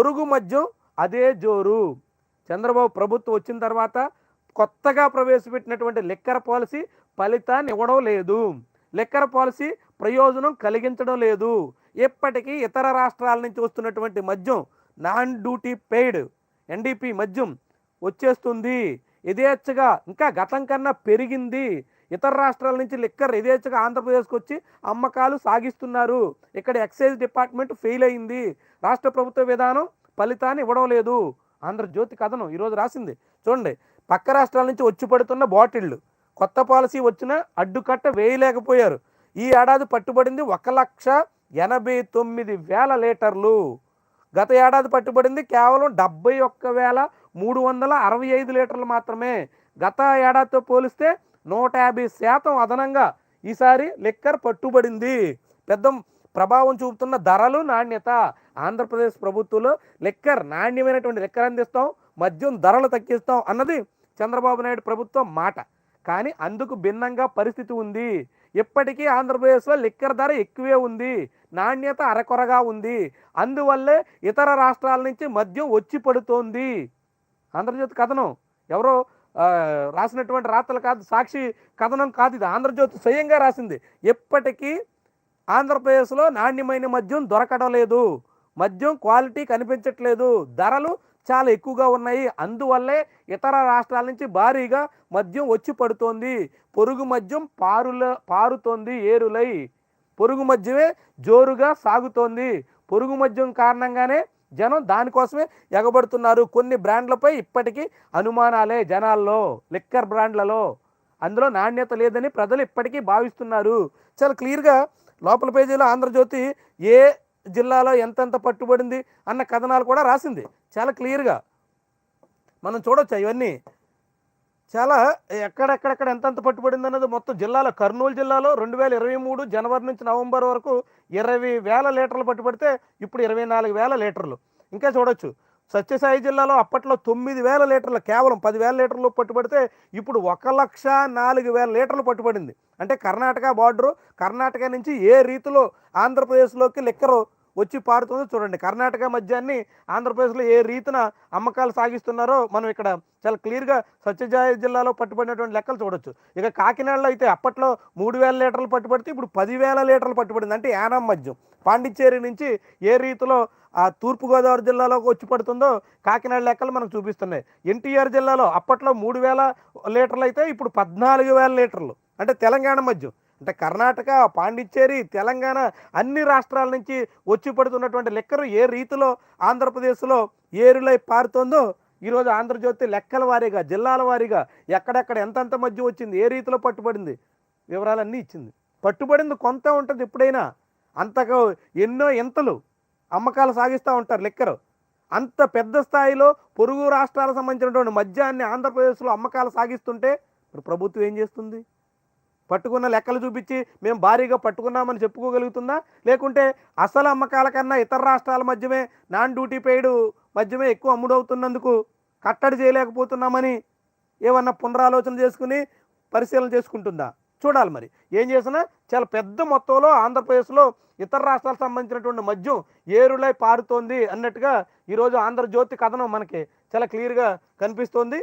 పొరుగు మద్యం అదే జోరు. చంద్రబాబు ప్రభుత్వం వచ్చిన తర్వాత కొత్తగా ప్రవేశపెట్టినటువంటి లెక్కర పాలసీ ఫలితాన్ని ఇవ్వడం లేదు. లెక్కర పాలసీ ప్రయోజనం కలిగించడం లేదు. ఇప్పటికీ ఇతర రాష్ట్రాల నుంచి వస్తున్నటువంటి మద్యం నాన్ డ్యూటీ పెయిడ్ ఎన్డీపీ మద్యం వచ్చేస్తుంది. యథేచ్ఛగా ఇంకా గతం కన్నా పెరిగింది. ఇతర రాష్ట్రాల నుంచి లిక్కర్ యథేచ్ఛగా ఆంధ్రప్రదేశ్కి వచ్చి అమ్మకాలు సాగిస్తున్నారు. ఇక్కడ ఎక్సైజ్ డిపార్ట్మెంట్ ఫెయిల్ అయింది. రాష్ట్ర ప్రభుత్వ విధానం ఫలితాన్ని ఇవ్వడం లేదు ఆంధ్రజ్యోతి కథనం ఈరోజు రాసింది. చూడండి పక్క రాష్ట్రాల నుంచి వచ్చి పడుతున్న బాటిళ్ళు కొత్త పాలసీ వచ్చినా అడ్డుకట్ట వేయలేకపోయారు. ఈ ఏడాది పట్టుబడింది ఒక లక్ష ఎనభై తొమ్మిది వేల లీటర్లు. గత ఏడాది పట్టుబడింది కేవలం డెబ్బై ఒక్క వేల మూడు వందల అరవై ఐదు లీటర్లు మాత్రమే. గత ఏడాదితో పోలిస్తే నూట యాభై శాతం అదనంగా ఈసారి లిక్కర్ పట్టుబడింది. పెద్ద ప్రభావం చూపుతున్న ధరలు నాణ్యత. ఆంధ్రప్రదేశ్ ప్రభుత్వంలో లిక్కర్ నాణ్యమైనటువంటి లిక్కర్ అందిస్తాం మద్యం ధరలు తగ్గిస్తాం అన్నది చంద్రబాబు నాయుడు ప్రభుత్వం మాట. కానీ అందుకు భిన్నంగా పరిస్థితి ఉంది. ఇప్పటికీ ఆంధ్రప్రదేశ్లో లిక్కర్ ధర ఎక్కువే ఉంది. నాణ్యత అరకొరగా ఉంది. అందువల్లే ఇతర రాష్ట్రాల నుంచి మద్యం వచ్చి పడుతోంది. ఆంధ్రజ్యోతి కథనం. ఎవరో రాసినటువంటి రాతలు కాదు సాక్షి కథనం కాదు ఇది. ఆంధ్రజ్యోతి స్వయంగా రాసింది. ఎప్పటికీ ఆంధ్రప్రదేశ్లో నాణ్యమైన మద్యం దొరకడం లేదు మద్యం క్వాలిటీ కనిపించట్లేదు. ధరలు చాలా ఎక్కువగా ఉన్నాయి. అందువల్లే ఇతర రాష్ట్రాల నుంచి భారీగా మద్యం వచ్చి పడుతోంది. పొరుగు మద్యం పారుల పారుతోంది ఏరులై. పొరుగు మద్యమే జోరుగా సాగుతోంది. పొరుగు మద్యం కారణంగానే జనం దానికోసమే ఎగబడుతున్నారు. కొన్ని బ్రాండ్లపై ఇప్పటికీ అనుమానాలే జనాల్లో లిక్కర్ బ్రాండ్లలో. అందులో నాణ్యత లేదని ప్రజలు ఇప్పటికీ భావిస్తున్నారు. చాలా క్లియర్గా లోపల పేజీలో ఆంధ్రజ్యోతి ఏ జిల్లాలో ఎంతెంత పట్టుబడింది అన్న కథనాలు కూడా రాసింది. చాలా క్లియర్గా. మనం చూడొచ్చు ఇవన్నీ? చాలా ఎక్కడెక్కడెక్కడ ఎంతెంత పట్టుబడింది అన్నది మొత్తం జిల్లాలో కర్నూలు జిల్లాలో రెండు వేల ఇరవై మూడు జనవరి నుంచి నవంబర్ వరకు ఇరవై వేల లీటర్లు పట్టుబడితే ఇప్పుడు ఇరవై నాలుగు వేల లీటర్లు. ఇంకా చూడొచ్చు. సత్యసాయి జిల్లాలో అప్పట్లో తొమ్మిది వేల లీటర్లు కేవలం పదివేల లీటర్లు పట్టుబడితే ఇప్పుడు ఒక లక్ష నాలుగు వేల లీటర్లు పట్టుబడింది. అంటే కర్ణాటక బార్డరు కర్ణాటక నుంచి ఏ రీతిలో ఆంధ్రప్రదేశ్లోకి లిక్కరు వచ్చి పారుతుందో చూడండి. కర్ణాటక మద్యాన్ని ఆంధ్రప్రదేశ్లో ఏ రీతిన అమ్మకాలు సాగిస్తున్నారో మనం ఇక్కడ చాలా క్లియర్గా సత్యజాయ జిల్లాలో పట్టుబడినటువంటి లెక్కలు చూడొచ్చు. ఇక కాకినాడలో అయితే అప్పట్లో మూడు వేల లీటర్లు పట్టుబడితే ఇప్పుడు పదివేల లీటర్లు పట్టుబడింది. అంటే యానం మద్యం. పాండిచ్చేరి నుంచి ఏ రీతిలో ఆ తూర్పుగోదావరి జిల్లాలోకి వచ్చి పడుతుందో కాకినాడ లెక్కలు మనకు చూపిస్తున్నాయి. ఎన్టీఆర్ జిల్లాలో అప్పట్లో మూడు వేల లీటర్లు అయితే ఇప్పుడు పద్నాలుగు వేల లీటర్లు. అంటే తెలంగాణ మద్యం. అంటే కర్ణాటక పాండిచ్చేరి తెలంగాణ అన్ని రాష్ట్రాల నుంచి వచ్చి పడుతున్నటువంటి లెక్కలు ఏ రీతిలో ఆంధ్రప్రదేశ్లో ఏరులై పారుతోందో ఈరోజు ఆంధ్రజ్యోతి లెక్కల వారీగా జిల్లాల వారీగా ఎక్కడెక్కడ ఎంతంత మధ్య వచ్చింది ఏ రీతిలో పట్టుబడింది వివరాలన్నీ ఇచ్చింది. పట్టుబడింది కొంత ఉంటుంది ఎప్పుడైనా. అంతకు ఎన్నో ఎంతలు అమ్మకాలు సాగిస్తూ ఉంటారు లెక్కరు అంత పెద్ద స్థాయిలో పొరుగు రాష్ట్రాలకు సంబంధించినటువంటి మద్యాన్ని ఆంధ్రప్రదేశ్లో అమ్మకాలు సాగిస్తుంటే ఇప్పుడు ప్రభుత్వం ఏం చేస్తుంది? పట్టుకున్న లెక్కలు చూపించి మేము భారీగా పట్టుకున్నామని చెప్పుకోగలుగుతుందా? లేకుంటే అసలు అమ్మకాల కన్నా ఇతర రాష్ట్రాల మధ్యమే నాన్ డ్యూటీ పెయిడ్ మధ్యమే ఎక్కువ అమ్ముడవుతున్నందుకు కట్టడి చేయలేకపోతున్నామని ఏమన్నా పునరాలోచన చేసుకుని పరిశీలన చేసుకుంటుందా? చూడాలి మరి. ఏం చేసినా చాలా పెద్ద మొత్తంలో ఆంధ్రప్రదేశ్లో ఇతర రాష్ట్రాలకు సంబంధించినటువంటి మద్యం ఏరులై పారుతోంది అన్నట్టుగా ఈరోజు ఆంధ్రజ్యోతి కథనం మనకి చాలా క్లియర్గా కనిపిస్తోంది.